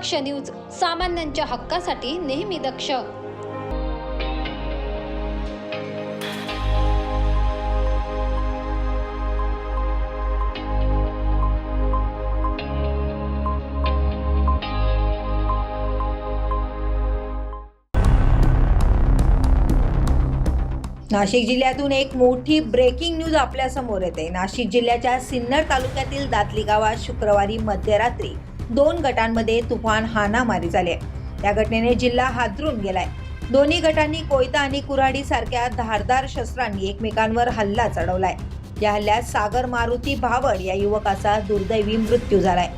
दक्ष news सामान्यांच्या हक्कासाठी नेहमी दक्ष. नाशिक जिल्ह्यातून एक मोठी ब्रेकिंग न्यूज आपल्यासमोर येते. नाशिक जिल्ह्याच्या सिन्नर तालुक्यातील दातली गावात शुक्रवारी मध्यरात्री दोन गटांमध्ये तुफान हानामारी झाली आहे. या घटनेने जिल्हा हादरून गेलाय. दोन्ही गटांनी कोयता आणि कुऱ्हाडी सारख्या धारदार शस्त्रांनी एकमेकांवर हल्ला चढवलाय. या हल्ल्यात सागर मारुती भावड या युवकाचा दुर्दैवी मृत्यू झालाय.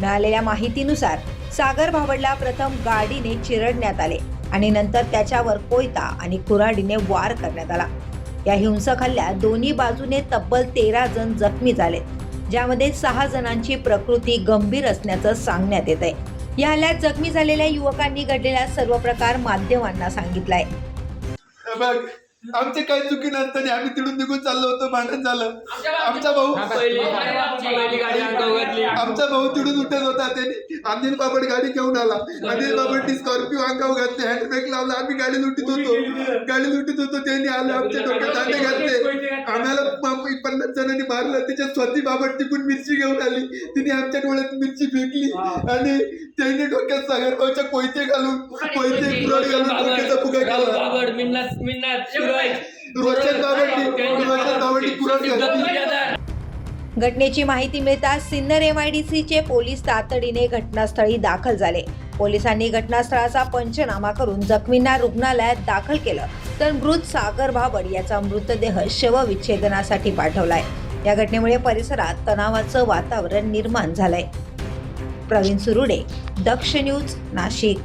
मिळालेल्या माहितीनुसार सागर भावडला प्रथम गाडीने चिरडण्यात आले आणि नंतर त्याच्यावर कोयता आणि कुऱ्हाडीने वार करण्यात आला. या हिंसक हल्ल्यात दोन्ही बाजूने तब्बल तेरा जण जखमी झाले ज्यामध्ये सहा जणांची प्रकृती गंभीर असण्याचं सांगण्यात येत आहे. या हल्ल्यात जखमी झालेल्या युवकांनी घडलेला सर्व प्रकार माध्यमांना सांगितलाय. आमचे काही चुकी नसताना आम्ही तिकडून निघून चाललो होतो भांडण झालं. आमचा भाऊ पहिली पहिली गाडी अंगावर घातली. आमचा. भाऊ तिकडून उठत होता त्याने अनिल बाबड गाडी घेऊन आला. अनिल बाबडनी स्कॉर्पिओ अंगावर घातली हँडब्रेक लावला आम्ही गाडी लुटीत होतो. गाडी लुटीत होतो त्यांनी आले आमच्या डोक्यात दांडे घातले. आम्हाला पन्नास जणांनी मारलं त्याच्या स्वती बाबड तिकून मिरची घेऊन आली. तिने आमच्या डोळ्यात मिरची फेकली. आणि त्यांनी डोक्यात सागरभाऊच्या कोयते घालून कोयते घालून डोक्याचा फुगा केला. घटनेची माहिती मिळताच सिन्नर एमआयडीसीचे पोलीस तातडीने घटनास्थळी दाखल झाले. पोलिसांनी घटनास्थळाचा पंचनामा करून जखमींना रुग्णालयात दाखल केलं. तर मृत सागर भाबड याचा मृतदेह शवविच्छेदनासाठी पाठवलाय. या घटनेमुळे परिसरात तणावाचं वातावरण निर्माण झालंय. प्रवीण सुरुडे दक्ष न्यूज नाशिक.